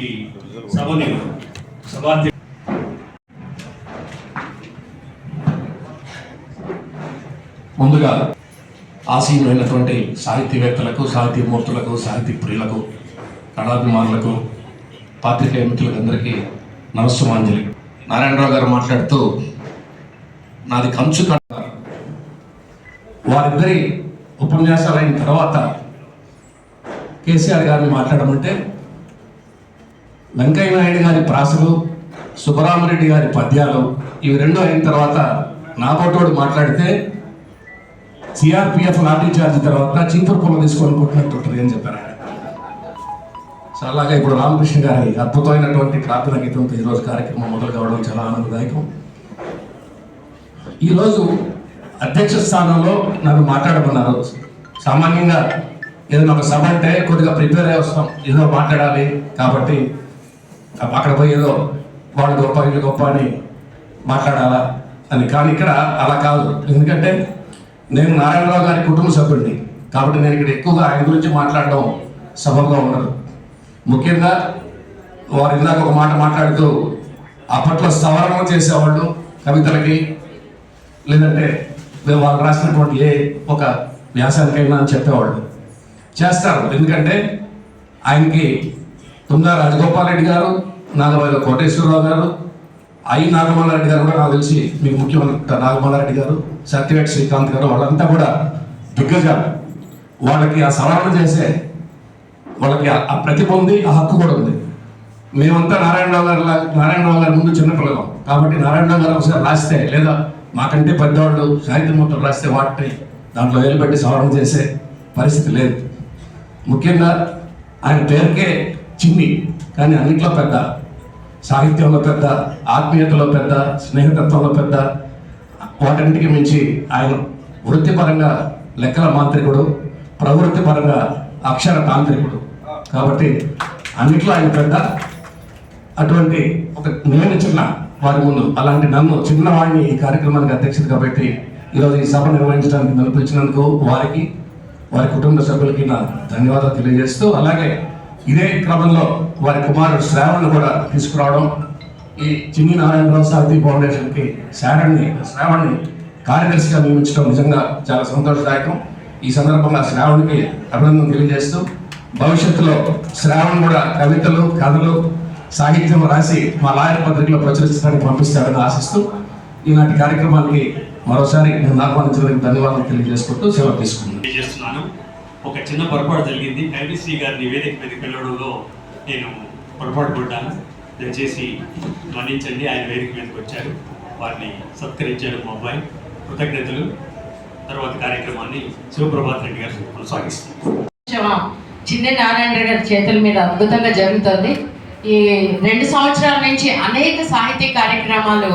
ఈ సభని సభాధ్య ముందుగా ఆసీనులైనటువంటి సాహితీవేత్తలకు సాహితీమూర్తులకు సాహితీ ప్రియులకు కళాభిమానులకు పాత్రికేయ మిత్రులకు అందరికీ నమస్సుమాంజలి. నారాయణరావు గారు మాట్లాడుతూ నాది కంచు కళ. వారిద్దరి ఉపన్యాసాలు అయిన తర్వాత కేసీఆర్ గారిని మాట్లాడమంటే వెంకయ్య నాయుడు గారి ప్రాసలు సుబ్బరామరెడ్డి గారి పద్యాలు ఇవి రెండు అయిన తర్వాత నాబోటోడు మాట్లాడితే సిఆర్పిఎఫ్ లాఠీ చార్జ్ తర్వాత చీపురు పొల తీసుకోవాలనుకుంటున్నట్టు అని చెప్పారు ఆయన. సో అలాగే ఇప్పుడు రామకృష్ణ గారి అద్భుతమైనటువంటి ప్రార్థన గీతంతో ఈరోజు కార్యక్రమం మొదలు కావడం చాలా ఆనందదాయకం. ఈరోజు అధ్యక్ష స్థానంలో నన్ను మాట్లాడమన్నారు. సామాన్యంగా ఏదైనా ఒక సభ అంటే కొద్దిగా ప్రిపేర్ అయ్యి వస్తాం. ఏదో మాట్లాడాలి కాబట్టి అక్కడ పోయి ఏదో వాళ్ళు గొప్ప వీళ్ళు గొప్ప అని మాట్లాడాలా? అని. కానీ ఇక్కడ అలా కాదు. ఎందుకంటే నేను నారాయణరావు గారి కుటుంబ సభ్యుడిని. కాబట్టి నేను ఇక్కడ ఎక్కువగా ఆయన గురించి మాట్లాడడం సభగా ఉండదు. ముఖ్యంగా వారు ఇందాక ఒక మాట మాట్లాడుతూ అప్పట్లో సవరణ చేసేవాళ్ళు కవితలకి లేదంటే వాళ్ళు రాసినటువంటి ఏ ఒక వ్యాసానికైనా అని చెప్పేవాళ్ళు. చేస్తారు. ఎందుకంటే ఆయనకి తుంగా రాజగోపాల్ రెడ్డి గారు నాగబాయిల కోటేశ్వరరావు గారు ఐ నాగమల్లారెడ్డి గారు కూడా నాకు తెలిసి మీకు ముఖ్యమంత్రి నాగమల్లారెడ్డి గారు సత్యవేట్ శ్రీకాంత్ గారు వాళ్ళంతా కూడా దిగ్గజాలు. వాళ్ళకి ఆ సవరణ చేసే వాళ్ళకి ఆ- ప్రతిభ ఉంది ఆ హక్కు కూడా ఉంది. మేమంతా నారాయణరావు గారు నారాయణరావు గారి ముందు చిన్నపిల్లలం. కాబట్టి నారాయణరావు గారు ఒకసారి రాస్తే లేదా మాకంటే పెద్దవాళ్ళు సాహిత్యమూర్తులు రాస్తే వాటిని దాంట్లో వేలుపెట్టి సవరణ చేసే పరిస్థితి లేదు. ముఖ్యంగా ఆయన పేరుకే చిన్ని కానీ అన్నింటిలో పెద్ద. సాహిత్యంలో పెద్ద ఆత్మీయతలో పెద్ద స్నేహితత్వంలో పెద్ద వాటన్నిటికి మించి ఆయన వృత్తిపరంగా లెక్కల మాంత్రికుడు ప్రవృత్తిపరంగా అక్షర తాంత్రికుడు. కాబట్టి అన్నిట్లో ఆయన పెద్ద. అటువంటి ఒక నేను చిన్న వారి ముందు అలాంటి నన్ను చిన్నవాడిని ఈ కార్యక్రమానికి అధ్యక్షతగా పెట్టి ఈరోజు ఈ సభ నిర్వహించడానికి నన్ను పిలిచినందుకు వారికి వారి కుటుంబ సభ్యులకి నా ధన్యవాదాలు తెలియజేస్తూ అలాగే ఇదే క్రమంలో వారి కుమారుడు శ్రావణ్ కూడా తీసుకురావడం ఈ చిన్ని నారాయణరావు సాహితీ ఫౌండేషన్కి శారణ్ని శ్రావణ్ని కార్యదర్శిగా నియమించడం నిజంగా చాలా సంతోషదాయకం. ఈ సందర్భంగా శ్రావణ్కి అభినందన తెలియజేస్తూ భవిష్యత్తులో శ్రావణ్ కూడా కవితలు కథలు సాహిత్యం రాసి మా లాయర్ పత్రికలో ప్రచురించడానికి పంపిస్తారని ఆశిస్తూ ఇలాంటి కార్యక్రమానికి మరోసారి నేను ఆహ్వానించడానికి ధన్యవాదాలు తెలియజేసుకుంటూ సేవ తీసుకున్నాను ఒక చిన్న పొరపాటు జరిగింది. కవిశ్రీ గారిని వేదిక మీద పిలవడంలో నేను పొరపాటు పడ్డాను. దయచేసి మన్నించండి ఆయన వేదిక మీదకి వచ్చారు. వారిని సత్కరించారు మా అబ్బాయి. కృతజ్ఞతలు. తర్వాత కార్యక్రమాన్ని శివప్రభాత్ రెడ్డి గారు కొనసాగిస్తారు. చిన్న నారాయణ గారి చేతుల మీద అద్భుతంగా జరుగుతుంది. ఈ రెండు సంవత్సరాల నుంచి అనేక సాహిత్య కార్యక్రమాలు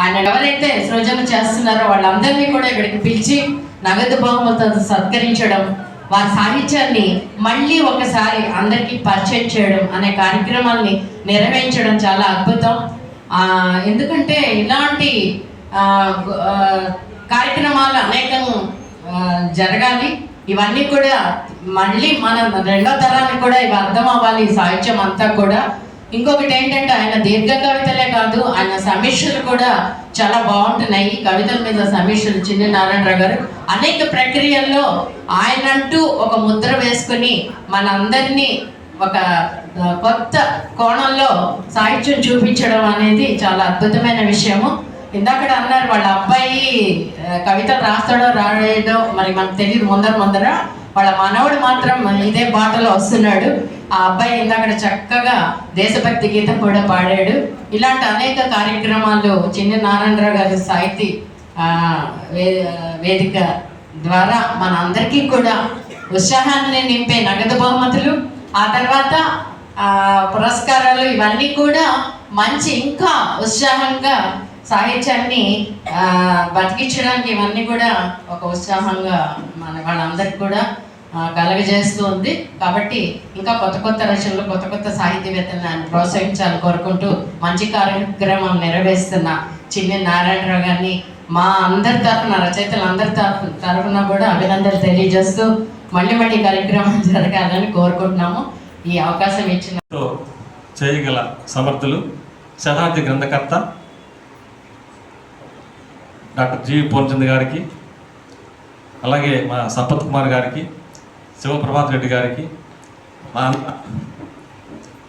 ఆయన ఎవరైతే సృజన చేస్తున్నారో వాళ్ళందరినీ కూడా ఇక్కడికి పిలిచి నగదు బహుమతులతో సత్కరించడం వారి సాహిత్యాన్ని మళ్ళీ ఒకసారి అందరికీ పరిచయం చేయడం అనే కార్యక్రమాల్ని నిర్వహించడం చాలా అద్భుతం. ఎందుకంటే ఇలాంటి కార్యక్రమాలు అనేకం జరగాలి. ఇవన్నీ కూడా మళ్ళీ మన రెండో తరానికి కూడా ఇవి అర్థం అవ్వాలి సాహిత్యం అంతా కూడా. ఇంకొకటి ఏంటంటే ఆయన దీర్ఘ కవితలే కాదు ఆయన సమీక్షలు కూడా చాలా బాగుంటున్నాయి. కవితల మీద సమీక్షలు చిన్న నారాయణరావు గారు. అనేక ప్రక్రియల్లో ఆయనంటూ ఒక ముద్ర వేసుకుని మనందరినీ ఒక కొత్త కోణంలో సాహిత్యం చూపించడం అనేది చాలా అద్భుతమైన విషయము. ఇందాక అన్నారు వాళ్ళ అబ్బాయి కవిత రాస్తాడో రాయడో మరి మనకు తెలియదు ముందర ముందర. వాళ్ళ మనవడు మాత్రం ఇదే బాటలో వస్తున్నాడు. ఆ అబ్బాయి ఇందాక చక్కగా దేశభక్తి గీతం కూడా పాడాడు. ఇలాంటి అనేక కార్యక్రమాలు చిన్న నారాయణరావు గారి సాహితీ వే- వేదిక ద్వారా మన అందరికీ కూడా ఉత్సాహాన్ని నింపే నగదు బహుమతులు ఆ తర్వాత పురస్కారాలు ఇవన్నీ కూడా మంచి ఇంకా ఉత్సాహంగా సాహిత్యాన్ని బతికించడానికి ఇవన్నీ కూడా ఒక ఉత్సాహంగా మన వాళ్ళందరికీ కూడా కలగజేస్తూ ఉంది. కాబట్టి ఇంకా కొత్త కొత్త రచనలు కొత్త కొత్త సాహిత్యవేత్తలను ప్రోత్సహించాలని కోరుకుంటూ మంచి కార్యక్రమం నెరవేరుస్తున్న చిన్ని నారాయణరావు గారిని మా అందరి తరఫున రచయితలు అందరి తరఫు తరఫున కూడా అభినందనలు తెలియజేస్తూ మళ్ళీ మళ్ళీ కార్యక్రమం జరగాలని కోరుకుంటున్నాము. ఈ అవకాశం ఇచ్చిన చేయగల సమర్థులు శతాబ్ది గ్రంథకర్త డాక్టర్ జి. పూర్ణచంద్ గారికి అలాగే మా సంపత్ కుమార్ గారికి శివప్రభాత్ రెడ్డి గారికి మా అన్న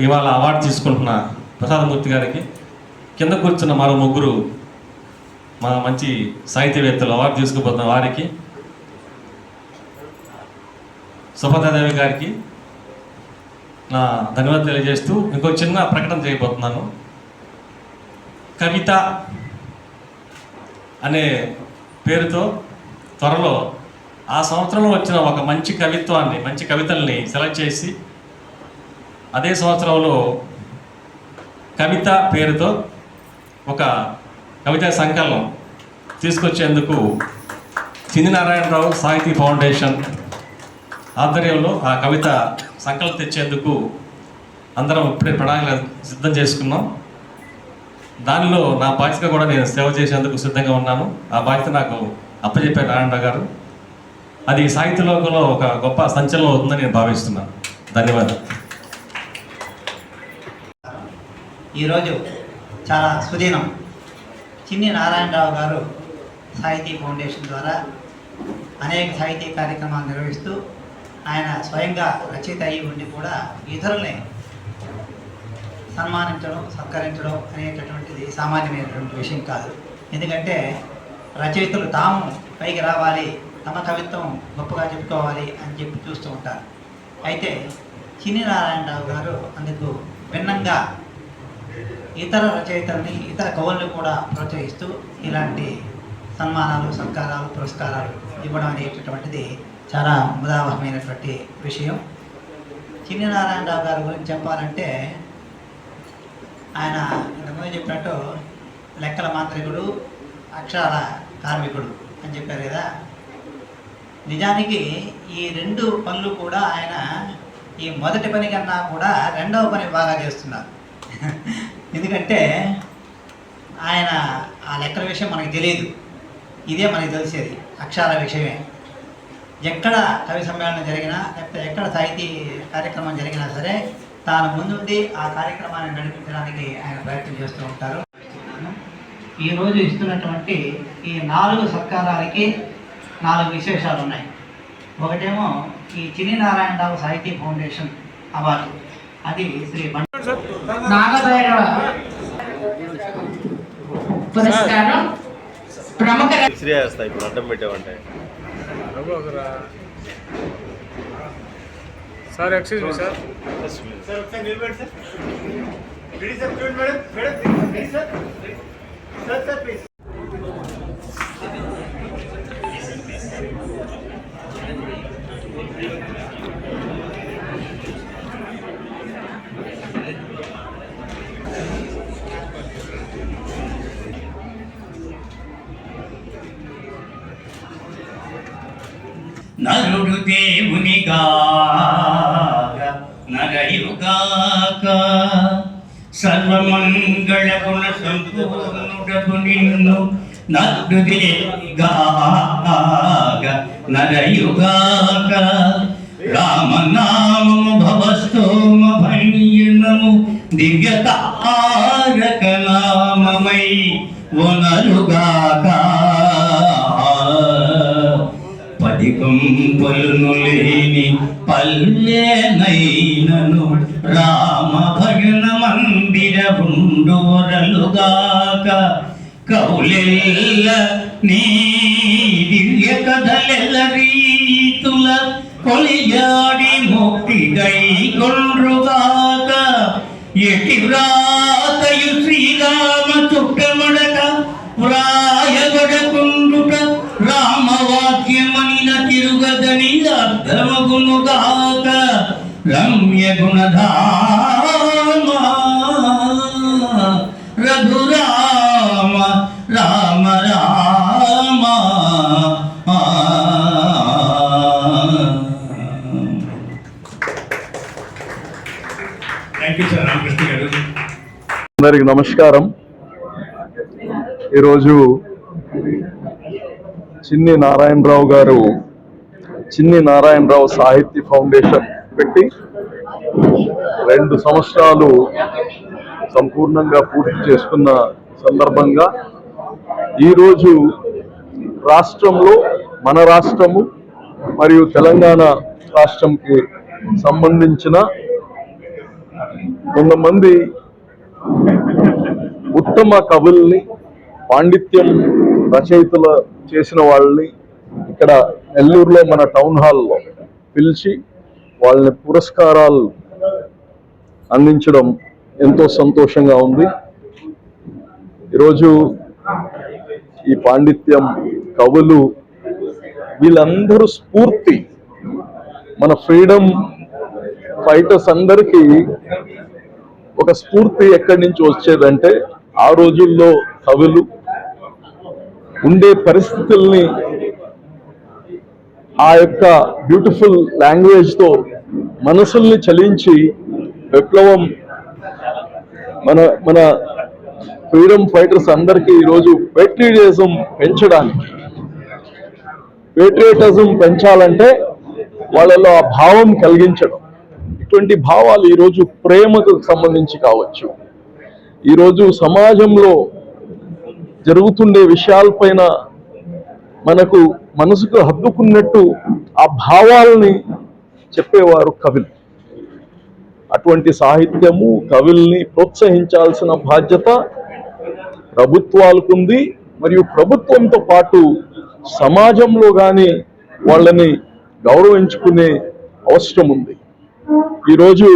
ఇవాళ అవార్డు తీసుకుంటున్న ప్రసాదమూర్తి గారికి కింద కూర్చున్న మరో ముగ్గురు మా మంచి సాహిత్యవేత్తలు అవార్డు తీసుకుపోతున్న వారికి సుభద్రాదేవి గారికి నా ధన్యవాదాలు తెలియజేస్తూ ఇంకో చిన్న ప్రకటన చేయబోతున్నాను. కవిత అనే పేరుతో త్వరలో ఆ సంవత్సరంలో వచ్చిన ఒక మంచి కవిత్వాన్ని మంచి కవితల్ని సెలెక్ట్ చేసి అదే సంవత్సరంలో కవిత పేరుతో ఒక కవితా సంకలనం తీసుకొచ్చేందుకు చిన్ని నారాయణరావు సాహితీ ఫౌండేషన్ ఆధ్వర్యంలో ఆ కవిత సంకల్పం తెచ్చేందుకు అందరం ఇప్పుడే ప్రణాళిక సిద్ధం చేసుకున్నాం. దానిలో నా బాధ్యత కూడా నేను సేవ చేసేందుకు సిద్ధంగా ఉన్నాను. ఆ బాధ్యత నాకు అప్పచెప్పారు నారాయణరావు గారు. అది సాహిత్య లోకంలో ఒక గొప్ప సంచలనం అవుతుందని నేను భావిస్తున్నాను. ధన్యవాదాలు. ఈరోజు చాలా సుదీనం. చిన్ని నారాయణరావు గారు సాహితీ ఫౌండేషన్ ద్వారా అనేక సాహితీ కార్యక్రమాలు నిర్వహిస్తూ ఆయన స్వయంగా రచయిత అయి ఉండి కూడా ఇతరుల్ని సన్మానించడం సత్కరించడం అనేటటువంటిది సామాన్యమైనటువంటి విషయం కాదు. ఎందుకంటే రచయితలు తాము పైకి రావాలి తమ కవిత్వం గొప్పగా చెప్పుకోవాలి అని చెప్పి చూస్తూ ఉంటారు. అయితే చిన్ని నారాయణరావు గారు అందుకు భిన్నంగా ఇతర రచయితల్ని ఇతర కవుల్ని కూడా ప్రోత్సహిస్తూ ఇలాంటి సన్మానాలు సత్కారాలు పురస్కారాలు ఇవ్వడం అనేటటువంటిది చాలా ముదావహమైనటువంటి విషయం. చిన్ని నారాయణరావు గారి గురించి చెప్పాలంటే ఆయన ఇంతకుముందు చెప్పినట్టు లెక్కల మాంత్రికుడు అక్షరాల కార్మికుడు అని చెప్పారు కదా. నిజానికి ఈ రెండు పనులు కూడా ఆయన ఈ మొదటి పని కన్నా కూడా రెండవ పని బాగా చేస్తున్నారు. ఎందుకంటే ఆయన ఆ లెక్కల విషయం మనకు తెలియదు ఇదే మనకి తెలిసేది. అక్షరాల విషయమే. ఎక్కడ కవి సమ్మేళనం జరిగినా లేకపోతే ఎక్కడ సాహితీ కార్యక్రమం జరిగినా సరే తాను ముందుండి ఆ కార్యక్రమాన్ని నడిపించడానికి ఆయన ప్రయత్నం చేస్తూ ఉంటారు. ఈరోజు ఇస్తున్నటువంటి ఈ నాలుగు సత్కారాలకి నాలుగు విశేషాలు ఉన్నాయి. ఒకటేమో ఈ చిన్ని నారాయణరావు సాహితీ ఫౌండేషన్ అవార్డు. అది శ్రీ నాగభైరవ పురస్కారం ప్రముఖ ఇప్పుడు అడ్డం పెట్టామంటే. సార్ ఎక్స్క్యూజ్ మీ సార్ నరుడు దేవునిగాక నరయుగాక. సర్వమంగళ గుణ సంపూర్ణుడకు నిన్ను నరుడు గాక నరయుగాక. రామనామము భవస్తోమ భంజనము దివ్యతారక తారక నామమై వనరుగాక. పదికంపలును లేని పల్లెనైనను రామ భజన మందిర ఉండోరలుగాక కౌలెల్ల నీ దివ్య కథలెల్ల రీతుల కొలియాడి మొక్కి గై కొండ్రుగాక. ఎటి వ్రాతయు శ్రీరామ చుట్టమడక వ్రాయబడకుండుట అర్థమగునుగాక రమ్య గుణధామ Raghurama Rama Rama. Thank you sir Ramakrishna garu. అందరికి నమస్కారం. ఈరోజు చిన్ని నారాయణరావు గారు చిన్ని నారాయణరావు సాహిత్య ఫౌండేషన్ పెట్టి రెండు సంవత్సరాలు సంపూర్ణంగా పూర్తి చేసుకున్న సందర్భంగా ఈరోజు రాష్ట్రంలో మన రాష్ట్రము మరియు తెలంగాణ రాష్ట్రంకి సంబంధించిన కొంతమంది ఉత్తమ కవుల్ని పాండిత్యం రచయితల చేసిన వాళ్ళని ఇక్కడ నెల్లూరులో మన టౌన్ హాల్లో పిలిచి వాళ్ళని పురస్కారాలు అందించడం ఎంతో సంతోషంగా ఉంది. ఈరోజు ఈ పాండిత్యం కవులు వీళ్ళందరూ స్ఫూర్తి. మన ఫ్రీడమ్ ఫైటర్స్ అందరికీ ఒక స్ఫూర్తి ఎక్కడి నుంచి వచ్చేదంటే ఆ రోజుల్లో కవులు ఉండే పరిస్థితుల్ని ఆ యొక్క బ్యూటిఫుల్ లాంగ్వేజ్తో మనసుల్ని చలించి విప్లవం మన మన ఫ్రీడమ్ ఫైటర్స్ అందరికీ ఈరోజు పెట్రియటిజం పెంచడానికి. పెట్రియటిజం పెంచాలంటే వాళ్ళలో ఆ భావం కలిగించడం. ఇటువంటి భావాలు ఈరోజు ప్రేమకు సంబంధించి కావచ్చు. ఈరోజు సమాజంలో జరుగుతుండే విషయాలపైన మనకు మనసుకు హద్దుకున్నట్టు ఆ భావాలని చెప్పేవారు కవిలు. అటువంటి సాహిత్యము కవుల్ని ప్రోత్సహించాల్సిన బాధ్యత ప్రభుత్వాలకు ఉంది మరియు ప్రభుత్వంతో పాటు సమాజంలో కానీ వాళ్ళని గౌరవించుకునే అవసరం ఉంది ఈరోజు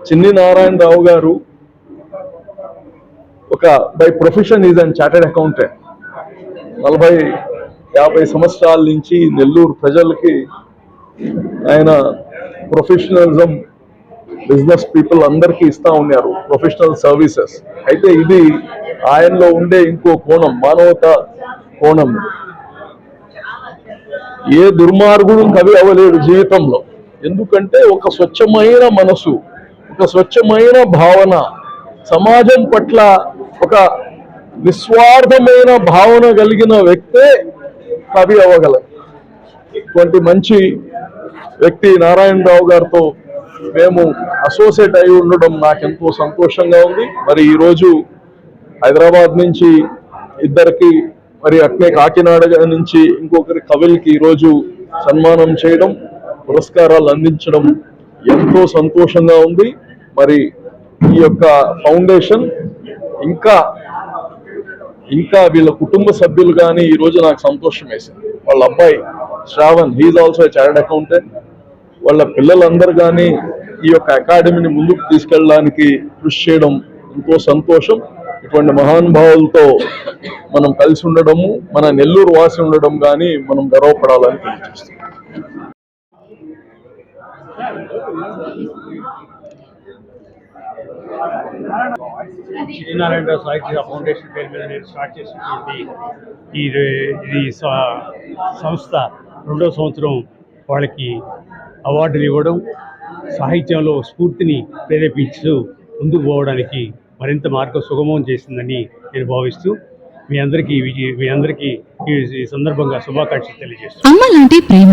చిన్ని నారాయణరావు గారు ఒక by profession is and chartered accountant. నలభై యాభై సంవత్సరాల నుంచి నెల్లూరు ప్రజలకి ఆయన ప్రొఫెషనలిజం బిజినెస్ పీపుల్ అందరికీ ఇస్తూ ఉన్నారు ప్రొఫెషనల్ సర్వీసెస్. అయితే ఇది ఆయనలో ఉండే ఇంకో కోణం మానవత కోణం. ఏ దుర్మార్గుడు కవి అవ్వలేడు జీవితంలో. ఎందుకంటే ఒక స్వచ్ఛమైన మనసు ఒక స్వచ్ఛమైన భావన సమాజం పట్ల ఒక నిస్వార్థమైన భావన కలిగిన వ్యక్తే కవి అవ్వగలం. ఇటువంటి మంచి వ్యక్తి నారాయణరావు గారితో మేము అసోసియేట్ అయి ఉండడం నాకెంతో సంతోషంగా ఉంది. మరి ఈరోజు హైదరాబాద్ నుంచి ఇద్దరికి మరి అట్నే కాకినాడ నుంచి ఇంకొకరి కవిల్కి ఈరోజు సన్మానం చేయడం పురస్కారాలు అందించడం ఎంతో సంతోషంగా ఉంది. మరి ఈ యొక్క ఫౌండేషన్ ఇంకా ఇంకా వీళ్ళ కుటుంబ సభ్యులు కానీ ఈ రోజు నాకు సంతోషం వేసింది. వాళ్ళ అబ్బాయి Shravan he's also chartered accountant వాళ్ళ పిల్లలందరూ కానీ ఈ యొక్క అకాడమీని ముందుకు తీసుకెళ్ళడానికి కృషి చేయడం ఎంతో సంతోషం. ఇటువంటి మహానుభావులతో మనం కలిసి ఉండడము మన నెల్లూరు వాసి ఉండడం కానీ మనం గర్వపడాలని తెలియజేస్తాం సత్యనారాయణ సాహిత్య ఫౌండేషన్ పేరు మీద నేను స్టార్ట్ చేసినటువంటి ఈ ఇది స- సంస్థ రెండో సంవత్సరం వాళ్ళకి అవార్డులు ఇవ్వడం సాహిత్యంలో స్ఫూర్తిని ప్రేరేపించు ముందుకు పోవడానికి మరింత మార్గం సుగమం చేసిందని నేను భావిస్తూ మీ అందరికీ మీ అందరికీ ఈ ఈ సందర్భంగా శుభాకాంక్షలు తెలియజేస్తున్నాను అమ్మ లాంటి ప్రేమ.